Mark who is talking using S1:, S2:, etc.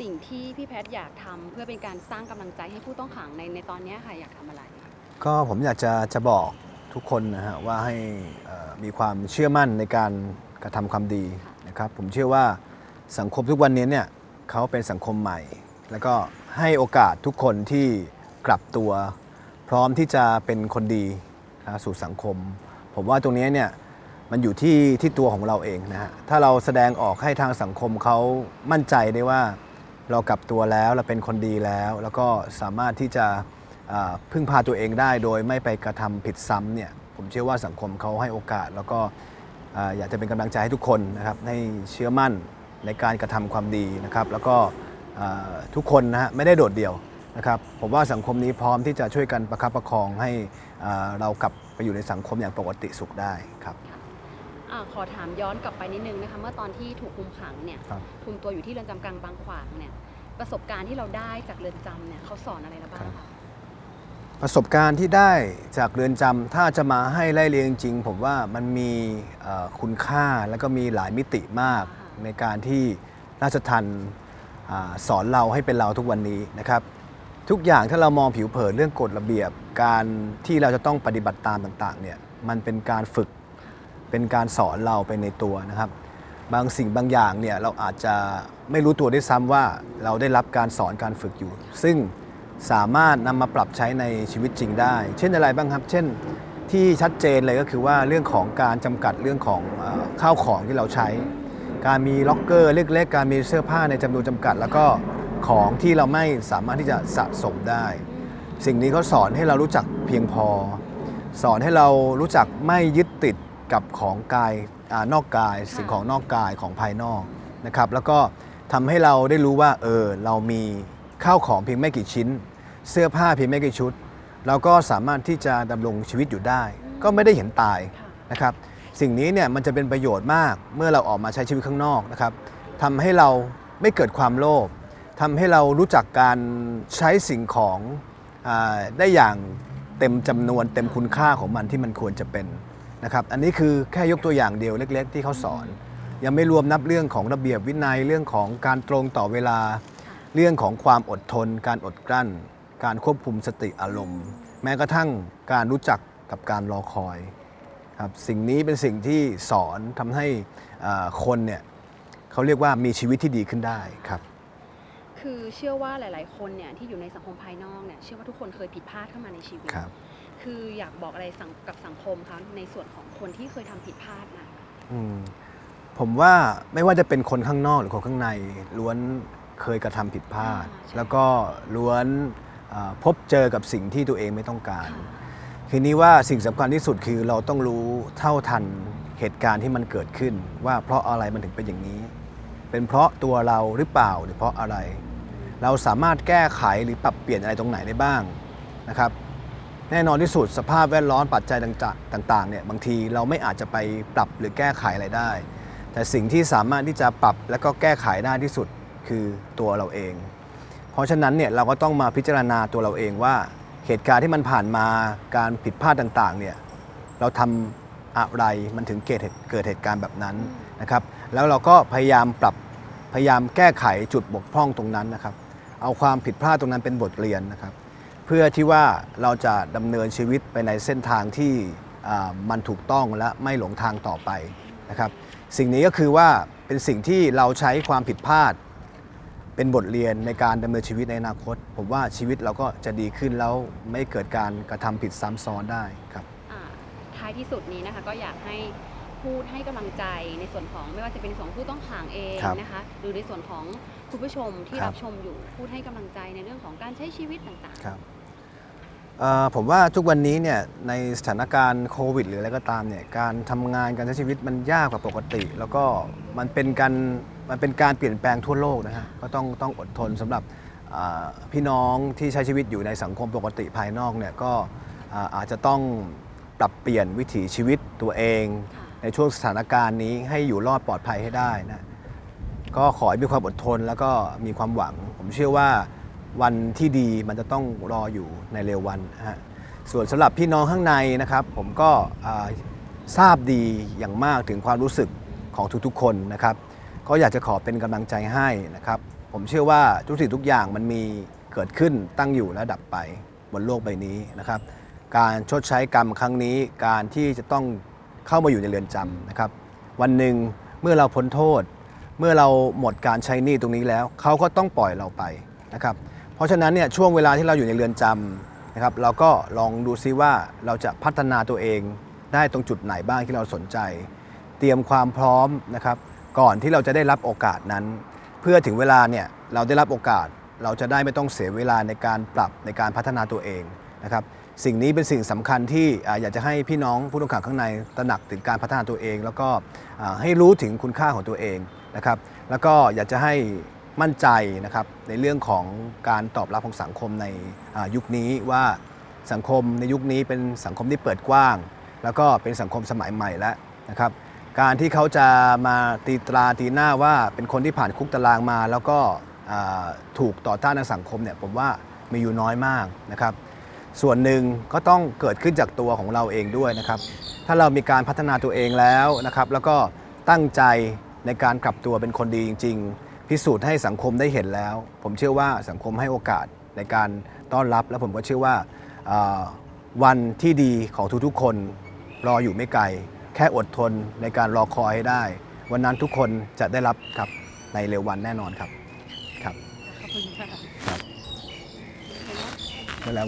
S1: สิ่งที่พี่แพทย์อยากทำเพื่อเป็นการสร้างกำลังใจให้ผู้ต้องขังในในตอนนี้ค่ะอยากทำอะไร
S2: ก็ผมอยากจะจะบอกทุกคนนะฮะว่าให้มีความเชื่อมั่นในการกระทำความดีนะครับผมเชื่อว่าสังคมทุกวันนี้เนี่ยเขาเป็นสังคมใหม่ แล้วก็ให้โอกาสทุกคนที่กลับตัว พร้อมที่จะเป็นคนดีนะสู่สังคม ผมว่าตรงนี้เนี่ยมันอยู่ที่ที่ตัวของเราเองนะฮะถ้าเราแสดงออกให้ทางสังคมเขามั่นใจได้ว่า เรากลับตัวแล้วเราเป็นคนดีแล้ว แล้วก็สามารถที่จะพึ่งพาตัวเองได้โดยไม่ไปกระทำผิดซ้ำเนี่ยผมเชื่อว่าสังคมเขาให้โอกาส แล้วก็อยากจะเป็นกำลังใจให้ทุกคนนะครับให้เชื่อมั่นในการกระทำความดีนะครับ แล้วก็ทุกคนนะฮะไม่ได้โดดเดี่ยวนะครับผมว่าสังคมนี้พร้อมที่จะช่วยกันประคับประคองให้เรากลับไปอยู่ในสังคมอย่างปกติสุขได้ครับ
S1: อาขอถามย้อนกลับไปนิดนึงนะคะเมื่อตอนที่ถูกคุมขังเนี่ย
S2: ครับ
S1: คุมตัวอยู่ที่เรือนจำกลางบางขวางเนี่ยประสบการณ์ที่เราได้จากเรือนจำเนี่ยเขาสอนอะไรเราบ้าง
S2: ครับ
S1: คะ
S2: ประสบการณ์ที่ได้จากเรือนจำถ้าจะมาให้ไล่เรียงจริง ผมว่ามันมีเอ่อคุณค่าแล้วก็มีหลายมิติมากในการที่ราชทันอาสอนเราให้เป็นเราทุกวันนี้นะครับ ทุกอย่างถ้าเรามองผิวเผินเรื่องกฎระเบียบ การที่เราจะต้องปฏิบัติตามต่างๆเนี่ยมันเป็นการฝึก เป็นการสอนเราไปในตัวนะครับ บางสิ่งบางอย่างเนี่ยเราอาจจะไม่รู้ตัวด้วยซ้ำว่าเราได้รับการสอนการฝึกอยู่ ซึ่งสามารถนำมาปรับใช้ในชีวิตจริงได้ เช่นอะไรบ้างครับ เช่นที่ชัดเจนเลยก็คือว่าเรื่องของการจำกัดเรื่องของข้าวของที่เราใช้ การมีล็อกเกอร์เล็กๆ การมีเสื้อผ้าในจำนวนจำกัด แล้วก็ของที่เราไม่สามารถที่จะสะสมได้ สิ่งนี้เขาสอนให้เรารู้จักเพียงพอ สอนให้เรารู้จักไม่ยึดติด กับของกายอานอกกาย สิ่งของนอกกายของภายนอกนะครับแล้วก็ทำให้เราได้รู้ว่าเออเรามีข้าวของเพียงไม่กี่ชิ้น เสื้อผ้าเพียงไม่กี่ชุด เราก็สามารถที่จะดำรงชีวิตอยู่ได้ ก็ไม่ได้เห็นตาย
S1: ค่ะ
S2: นะครับสิ่งนี้เนี่ยมันจะเป็นประโยชน์มากเมื่อเราออกมาใช้ชีวิตข้างนอกนะครับทำให้เราไม่เกิดความโลภทำให้เรารู้จักการใช้สิ่งของอาได้อย่างเต็มจำนวนเต็มคุณค่าของมันที่มันควรจะเป็น นะครับอันนี้คือแค่ยกตัวอย่างเดียวเล็ก ๆ ที่เขาสอน ยังไม่รวมนับเรื่องของระเบียบวินัยเรื่องของการตรงต่อเวลา เรื่องของความอดทน การอดกลั้น การควบคุมสติอารมณ์ แม้กระทั่งการรู้จักกับการรอคอยครับสิ่งนี้เป็นสิ่งที่สอนทำให้อ่าคนเนี่ยเขาเรียกว่ามีชีวิตที่ดีขึ้นได้ครับ
S1: คือเชื่อว่าหลาย ๆ คนเนี่ยที่อยู่ในสังคมภายนอกเนี่ยเชื่อว่าทุกคนเคยผิดพลาดเข้ามาในชีวิต
S2: ครับ
S1: คืออยากบอกอะไรสังกับสังคมคะในส่วนของคนที่เคยทำผิดพลาดมา
S2: อืมผมว่าไม่ว่าจะเป็นคนข้างนอกหรือคนข้างใน ล้วนเคยกระทำผิดพลาด
S1: อ่าใช่
S2: แล้วก็ล้วนอ่าพบเจอกับสิ่งที่ตัวเองไม่ต้องการ
S1: ค่ะ
S2: ทีนี้ว่าสิ่งสำคัญที่สุดคือเราต้องรู้เท่าทันเหตุการณ์ที่มันเกิดขึ้น ว่าเพราะอะไรมันถึงเป็นอย่างนี้ เป็นเพราะตัวเราหรือเปล่าหรือเพราะอะไร เราสามารถแก้ไขหรือปรับเปลี่ยนอะไรตรงไหนได้บ้างนะครับ แน่นอนที่สุดสภาพแวดล้อมปัจจัยต่างๆเนี่ยบางทีเราไม่อาจจะไปปรับหรือแก้ไขอะไรได้ แต่สิ่งที่สามารถที่จะปรับและก็แก้ไขได้ที่สุดคือตัวเราเอง เพราะฉะนั้นเนี่ยเราก็ต้องมาพิจารณาตัวเราเองว่าเหตุการณ์ที่มันผ่านมาการผิดพลาดต่างๆเนี่ยเราทำอะไรมันถึงเกิดเหตุเกิดเหตุการณ์แบบนั้นนะครับ แล้วเราก็พยายามปรับพยายามแก้ไขจุดบกพร่องตรงนั้นนะครับ เอาความผิดพลาดตรงนั้นเป็นบทเรียนนะครับ เพื่อที่ว่าเราจะดำเนินชีวิตไปในเส้นทางที่อ่ามันถูกต้องและไม่หลงทางต่อไปนะครับ สิ่งนี้ก็คือว่าเป็นสิ่งที่เราใช้ความผิดพลาด เป็นบทเรียนในการดำเนินชีวิตในอนาคต ผมว่าชีวิตเราก็จะดีขึ้นแล้วไม่เกิดการกระทำผิดซ้ำซ้อนได้ครับ
S1: อ่าท้ายที่สุดนี้นะคะก็อยากให้พูดให้กำลังใจในส่วนของไม่ว่าจะเป็นส่วนของผู้ต้องขังเอง
S2: ครับ
S1: นะคะหรือในส่วนของคุณผู้ชมที่
S2: ครับ
S1: รับชมอยู่พูดให้กำลังใจในเรื่องของการใช้ชีวิตต่าง
S2: ครับเอ่อ ผมว่าทุกวันนี้เนี่ยในสถานการณ์โควิด หรืออะไรก็ตามเนี่ยการทำงานการใช้ชีวิตมันยากกว่าปกติ แล้วก็มันเป็นการมันเป็นการเปลี่ยนแปลงทั่วโลกนะฮะก็ต้องต้องอดทนสำหรับพี่น้องที่ใช้ชีวิตอยู่ในสังคมปกติภายนอกเนี่ยก็อาอาจจะต้องปรับเปลี่ยนวิถีชีวิตตัวเอง ในช่วงสถานการณ์นี้ให้อยู่รอดปลอดภัยให้ได้นะก็ขอให้มีความอดทนแล้วก็มีความหวัง ผมเชื่อว่า วันที่ดีมันจะต้องรออยู่ในเร็ววันนะฮะส่วนสำหรับพี่น้องข้างในนะครับ ผมก็ทราบดีอย่างมากถึงความรู้สึกของทุกๆคนนะครับ ก็อยากจะขอเป็นกำลังใจให้นะครับ ผมเชื่อว่าทุกสิ่งทุกอย่างมันมีเกิดขึ้นตั้งอยู่และดับไปบนโลกใบนี้นะครับ การชดใช้กรรมครั้งนี้การที่จะต้องเข้ามาอยู่ในเรือนจำนะครับ วันหนึ่งเมื่อเราพ้นโทษ เมื่อเราหมดการใช้หนี้ตรงนี้แล้ว เขาก็ต้องปล่อยเราไปนะครับ เพราะฉะนั้นเนี่ยช่วงเวลาที่เราอยู่ในเรือนจำนะครับเราก็ลองดูซิว่าเราจะพัฒนาตัวเองได้ตรงจุดไหนบ้างที่เราสนใจ เตรียมความพร้อมนะครับก่อนที่เราจะได้รับโอกาสนั้น เพื่อถึงเวลาเนี่ยเราได้รับโอกาส เราจะได้ไม่ต้องเสียเวลาในการปรับในการพัฒนาตัวเองนะครับสิ่งนี้เป็นสิ่งสำคัญที่อยากจะให้พี่น้องผู้ต้องขังข้างในตระหนักถึงการพัฒนาตัวเอง แล้วก็ให้รู้ถึงคุณค่าของตัวเองนะครับแล้วก็อยากจะให้ มั่นใจนะครับในเรื่องของการตอบรับของสังคมในยุคนี้ว่าสังคมในยุคนี้เป็นสังคมที่เปิดกว้าง แล้วก็เป็นสังคมสมัยใหม่แล้วนะครับการที่เขาจะมาตีตราตีหน้าว่าเป็นคนที่ผ่านคุกตารางมา แล้วก็ถูกต่อต้านทางสังคมเนี่ยผมว่ามีอยู่น้อยมากนะครับ ส่วนหนึ่งก็ต้องเกิดขึ้นจากตัวของเราเองด้วยนะครับ ถ้าเรามีการพัฒนาตัวเองแล้วนะครับ แล้วก็ตั้งใจในการกลับตัวเป็นคนดีจริง ๆ พิสูจน์ให้สังคมได้เห็นแล้ว ผมเชื่อว่าสังคมให้โอกาสในการต้อนรับ และผมก็เชื่อว่าอ่าวันที่ดีของทุกๆคนรออยู่ไม่ไกล แค่อดทนในการรอคอยให้ได้ วันนั้นทุกคนจะได้รับครับในเร็ววันแน่นอนครับครับ
S1: ขอบคุณค่ะ
S2: แล้ว